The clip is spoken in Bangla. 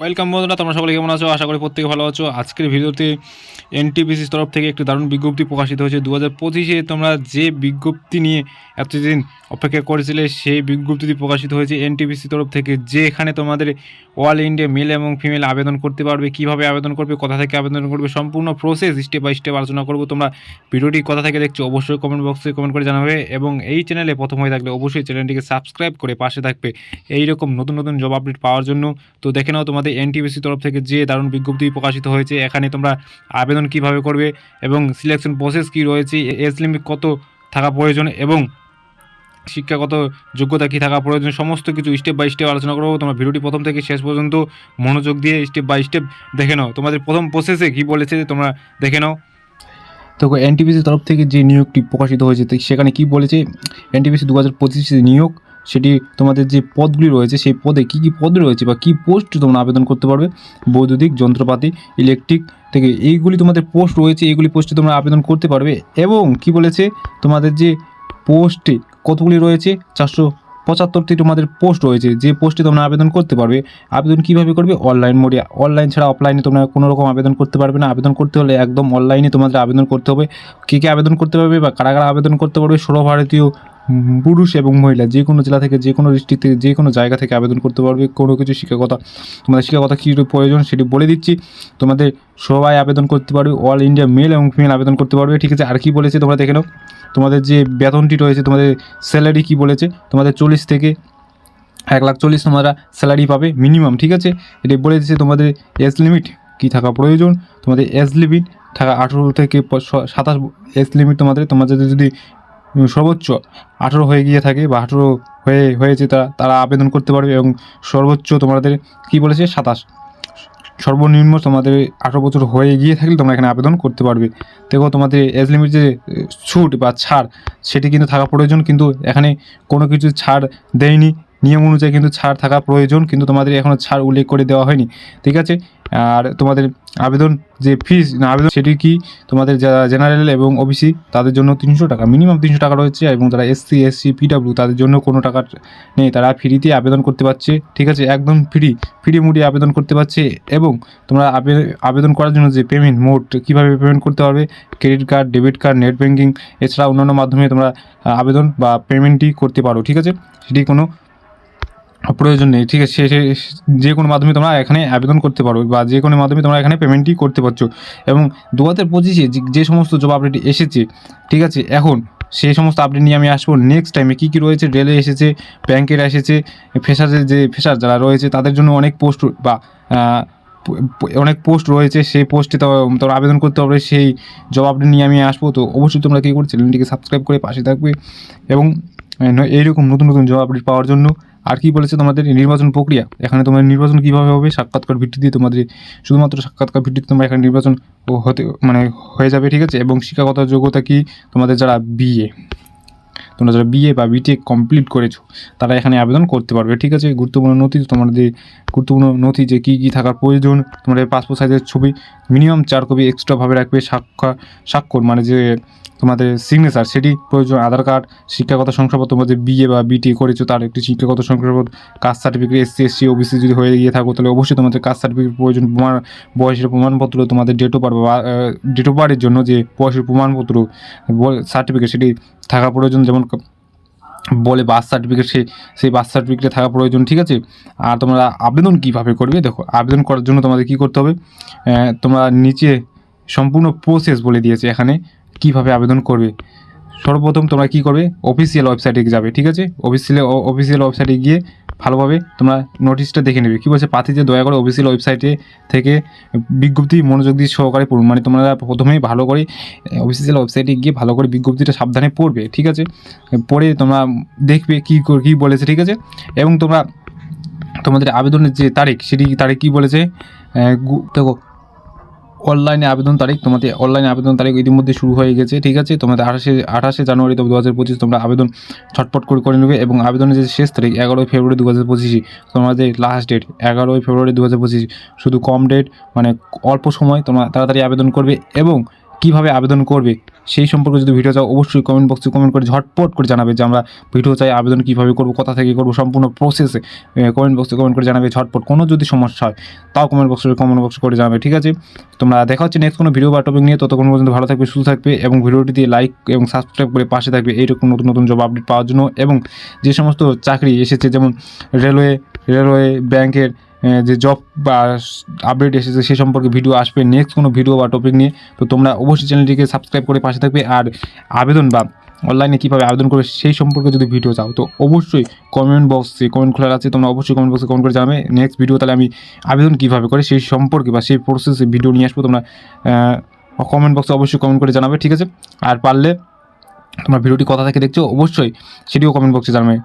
ওয়েলকাম বন্ধুরা, তোমরা সকলে কেমন আছো? আশা করি প্রত্যেকে ভালো আছো। আজকের ভিডিওতে এনটিপিসির তরফ থেকে একটি দারুণ বিজ্ঞপ্তি প্রকাশিত হয়েছে। দু হাজার পঁচিশে তোমরা যে বিজ্ঞপ্তি নিয়ে এতদিন অপেক্ষা করেছিলে, সেই বিজ্ঞপ্তিটি প্রকাশিত হয়েছে এনটিপিসির তরফ থেকে, যে এখানে তোমাদের অল ইন্ডিয়া মেল এবং ফিমেল আবেদন করতে পারবে, কীভাবে আবেদন করবে, কোথা থেকে আবেদন করবে, সম্পূর্ণ প্রসেস স্টেপ বাই স্টেপ আলোচনা করব। তোমরা ভিডিওটি কোথা থেকে দেখছ, অবশ্যই কমেন্ট বক্সে কমেন্ট করে জানাবে এবং এই চ্যানেলে প্রথম হয়ে থাকলে অবশ্যই চ্যানেলটিকে সাবস্ক্রাইব করে পাশে থাকবে। এইরকম নতুন নতুন জব আপডেট পাওয়ার জন্য। তো দেখে নাও তোমাদের এনটিপিসি তরফ থেকে যে দারুণ বিজ্ঞপ্তি প্রকাশিত হয়েছে, এখানে তোমরা আবেদন কীভাবে করবে এবং সিলেকশন প্রসেস কি রয়েছে এজ লিমিট কত থাকা প্রয়োজন এবং শিক্ষাগত যোগ্যতা কী থাকা প্রয়োজন, সমস্ত কিছু স্টেপ বাই স্টেপ আলোচনা করব। তোমরা ভিডিওটি প্রথম থেকে শেষ পর্যন্ত মনোযোগ দিয়ে স্টেপ বাই স্টেপ দেখে নাও। তোমাদের প্রথম প্রসেসে কী বলেছে তোমরা দেখে নাও। তো এনটিপিসির তরফ থেকে যে নিয়োগটি প্রকাশিত হয়েছে সেখানে কি বলেছে? এনটিপিসি দু হাজার পঁচিশে নিয়োগ সেটি তোমাদের যে পদগুলি রয়েছে, সেই পদে কি কি পদ রয়েছে বা কি পোস্ট তোমরা আবেদন করতে পারবে? বৈদ্যুতিক, যন্ত্রপাতি ইলেকট্রিক থেকে এইগুলি তোমাদের পোস্ট রয়েছে, এইগুলি পোস্টে তোমরা আবেদন করতে পারবে। এবং কি বলেছে? তোমাদের যে পোস্টে কতগুলি রয়েছে? চারশো পঁচাত্তরটি তোমাদের পোস্ট রয়েছে, যে পোস্টে তোমরা আবেদন করতে পারবে। আবেদন কীভাবে করবে? অনলাইন মোডে অনলাইন ছাড়া অফলাইনে তোমরা কোনো রকম আবেদন করতে পারবে না। আবেদন করতে হলে একদম অনলাইনে তোমাদের আবেদন করতে হবে। কে কে আবেদন করতে পারবে বা কারা কারা আবেদন করতে পারবে? সর্বভারতীয় পুরুষ এবং মহিলা, যে কোনো জেলা থেকে, যে কোনো ডিস্ট্রিক্ট থেকে, যে কোনো জায়গা থেকে আবেদন করতে পারবে। কোনো কিছু শিক্ষাগতা তোমাদের শিক্ষাগতা কী প্রয়োজন সেটি বলে দিচ্ছি। তোমাদের সবাই আবেদন করতে পারবে অল ইন্ডিয়া মেল এবং ফিমেল আবেদন করতে পারবে। ঠিক আছে, আর কি বলেছে তোমরা দেখে নাও। তোমাদের যে বেতনটি রয়েছে, তোমাদের স্যালারি কি বলেছে? তোমাদের চল্লিশ থেকে এক লাখ চল্লিশ তোমরা স্যালারি পাবে মিনিমাম ঠিক আছে? এটি বলে দিচ্ছে তোমাদের এজ লিমিট কী থাকা প্রয়োজন? তোমাদের এজ লিমিট থাকা আঠেরো থেকে সাতাশ এজ লিমিট তোমাদের তোমাদের যদি সর্বোচ্চ আঠেরো হয়ে গিয়ে থাকে বা আঠেরো হয়ে হয়েছে তারা তারা আবেদন করতে পারবে এবং সর্বোচ্চ তোমাদের কি বলেছে? সাতাশ। সর্বনিম্ন তোমাদের আঠেরো বছর হয়ে গিয়ে থাকলে তোমরা এখানে আবেদন করতে পারবে। দেখো তোমাদের এজ লিমিট যে, ছুট বা ছাড়, সেটি কিন্তু থাকা প্রয়োজন, কিন্তু এখানে কোনো কিছু ছাড় দেয়নি। নিয়ম অনুযায়ী কিন্তু ছাড় থাকা প্রয়োজন, কিন্তু তোমাদের এখনও ছাড় উল্লেখ করে দেওয়া হয়নি। ঠিক আছে? আর তোমাদের আবেদন যে ফিস না, আবেদন সেটি কি? তোমাদের যারা জেনারেল এবং ওবিসি তাদের জন্য তিনশো টাকা মিনিমাম তিনশো টাকা রয়েছে এবং যারা এসসি এসসি পিডাব্লিউ তাদের জন্য কোনো টাকা নেই। তারা ফ্রিতে আবেদন করতে পারছে, ঠিক আছে? একদম ফ্রি ফ্রি মুডে আবেদন করতে পারছে এবং তোমরা আবে- আবেদন করার জন্য যে পেমেন্ট মোড কীভাবে পেমেন্ট করতে পারবে? Credit card debit card net banking এছাড়া অন্যান্য মাধ্যমে তোমরা আবেদন বা পেমেন্টই করতে পারো, ঠিক আছে? সেটি কোনো প্রয়োজন নেই। ঠিক আছে, সে যে কোনো মাধ্যমে তোমরা এখানে আবেদন করতে পারো বা যে কোনো মাধ্যমে তোমরা এখানে পেমেন্টই করতে পারছ। এবং দু হাজার পঁচিশে যে- সমস্ত জব আপডেট এসেছে, ঠিক আছে, এখন সেই সমস্ত আপডেট নিয়ে আমি আসব নেক্সট টাইমে কী কী রয়েছে? রেলে এসেছে ব্যাংকের এসেছে ফেসারের যে ফেসার যারা রয়েছে, তাদের জন্য অনেক পোস্ট বা অনেক পোস্ট রয়েছে। সেই পোস্টে তোমরা আবেদন করতে পারবে। সেই জব আপডেট নিয়ে আমি আসব। তো অবশ্যই তোমরা কী করে চ্যানেলটিকে সাবস্ক্রাইব করে পাশে থাকবে। এবং এইরকম নতুন নতুন জব আপডেট পাওয়ার জন্য আর কি বলেছে তোমাদের? নির্বাচন প্রক্রিয়া। এখানে তোমাদের নির্বাচন কীভাবে হবে? সাক্ষাৎকার ভিত্তিতে তোমাদের শুধুমাত্র সাক্ষাৎকার ভিত্তিতে তোমরা এখানে নির্বাচন হতে মানে হয়ে যাবে, ঠিক আছে? এবং শিক্ষাগত যোগ্যতা কি? তোমাদের যারা বিএ তোমরা যারা বিএ বা বিটেক কমপ্লিট করেছ, তারা এখানে আবেদন করতে পারবে। ঠিক আছে? গুরুত্বপূর্ণ নথি, তোমাদের গুরুত্বপূর্ণ নথি যে কী কী থাকার প্রয়োজন, তোমাদের পাসপোর্ট সাইজের ছবি মিনিমাম চার কপি এক্সট্রাভাবে রাখবে, সাক্ষা, স্বাক্ষর মানে যে তোমাদের সিগনেচার সেটি প্রয়োজন, আধার কার্ড শিক্ষাগত শংসাপত্র তোমাদের বিএ বা বিটি করেছ, তার একটি শিক্ষাগত শংসাপত্র, caste certificate SC SC OBC যদি হয়ে গিয়ে থাকো, তাহলে অবশ্যই তোমাদের কাস্ট সার্টিফিকেট প্রয়োজন, প্রমাণ, বয়সের প্রমাণপত্র তোমাদের ডেট অফ বার্থ বা ডেট অফ বার্থের জন্য যে বয়সের প্রমাণপত্র সার্টিফিকেট সেটি থাকা প্রয়োজন, যেমন বলে বার্থ সার্টিফিকেট সে সেই বার্থ সার্টিফিকেটে থাকা প্রয়োজন, ঠিক আছে? আর তোমরা আবেদন কীভাবে করবে? দেখো, আবেদন করার জন্য তোমাদের কী করতে হবে? তোমরা নিচে সম্পূর্ণ প্রসেস বলে দিয়েছে এখানে কীভাবে আবেদন করবে। সর্বপ্রথম তোমরা কী করবে? অফিসিয়াল ওয়েবসাইটে যাবে, ঠিক আছে? অফিসিয়াল অফিসিয়াল ওয়েবসাইটে গিয়ে ভালোভাবে তোমরা নোটিশটা দেখে নেবে। কী বলছে? যে দয়া করে অফিসিয়াল ওয়েবসাইটে থেকে বিজ্ঞপ্তি, মনোযোগ দিয়ে সহকারে পড়ুন। মানে তোমরা প্রথমেই ভালো করে অফিসিয়াল ওয়েবসাইটে গিয়ে ভালো করে বিজ্ঞপ্তিটা সাবধানে পড়বে, ঠিক আছে? পড়ে তোমরা দেখবে কী কী বলেছে, ঠিক আছে? এবং তোমরা তোমাদের আবেদনের যে তারিখ, সেটি, তারিখ কী বলেছে? দেখো অনলাইনে আবেদন তারিখ, তোমাদের অনলাইনে আবেদন তারিখ ইতিমধ্যে শুরু হয়ে গেছে, ঠিক আছে? তোমাদের আঠাশে আঠাশে জানুয়ারি দু হাজার পঁচিশ তোমরা আবেদন ছটপট করে করে নেবে এবং আবেদনের যে শেষ তারিখ, এগারোই ফেব্রুয়ারি দু হাজার পঁচিশে, তোমাদের লাস্ট ডেট এগারোই ফেব্রুয়ারি দু হাজার পঁচিশ। শুধু কম ডেট মানে অল্প সময় তোমরা তাড়াতাড়ি আবেদন করবে এবং কীভাবে আবেদন করবে, সেই সম্পর্কে যদি ভিডিও চাও, অবশ্যই কমেন্ট বক্সে কমেন্ট করে ঝটপট করে জানাবে যে আমরা ভিডিও চাই, আবেদন কীভাবে করব, কোথা থেকে করব, সম্পূর্ণ প্রসেসে কমেন্ট বক্সে কমেন্ট করে জানাবে ঝটপট। কোনো যদি সমস্যা হয়, তাও কমেন্ট বক্সে কমেন্ট বক্স করে জানাবে, ঠিক আছে? তোমরা দেখা হচ্ছে নেক্সট কোনো ভিডিও বা টপিক নিয়ে, ততক্ষণ পর্যন্ত ভালো থাকবে, সুস্থ থাকবে এবং ভিডিওটি দিয়ে লাইক এবং সাবস্ক্রাইব করে পাশে থাকবে। এইরকম নতুন নতুন জব আপডেট পাওয়ার জন্য এবং যে সমস্ত চাকরি এসেছে, যেমন রেলওয়ে রেলওয়ে ব্যাংকের যে জব বা আপডেট এসেছে সে সম্পর্কে ভিডিও আসবে নেক্সট কোনো ভিডিও বা টপিক নিয়ে। তো তোমরা অবশ্যই চ্যানেলটিকে সাবস্ক্রাইব করে পাশে থাকবে। আর আবেদন বা অনলাইনে কীভাবে আবেদন করবে সেই সম্পর্কে যদি ভিডিও চাও, তো অবশ্যই কমেন্ট বক্সে কমেন্ট খোলা আছে। তোমরা অবশ্যই কমেন্ট বক্সে কমেন্ট করে জানাবে। নেক্সট ভিডিও তাহলে আমি আবেদন কীভাবে করে সেই সম্পর্কে বা সেই প্রসেসে ভিডিও নিয়ে আসব। তোমরা কমেন্ট বক্সে অবশ্যই কমেন্ট করে জানাবে, ঠিক আছে? আর পারলে তোমরা ভিডিওটি কথা থেকে দেখছ, অবশ্যই সেটিও কমেন্ট বক্সে জানাবে।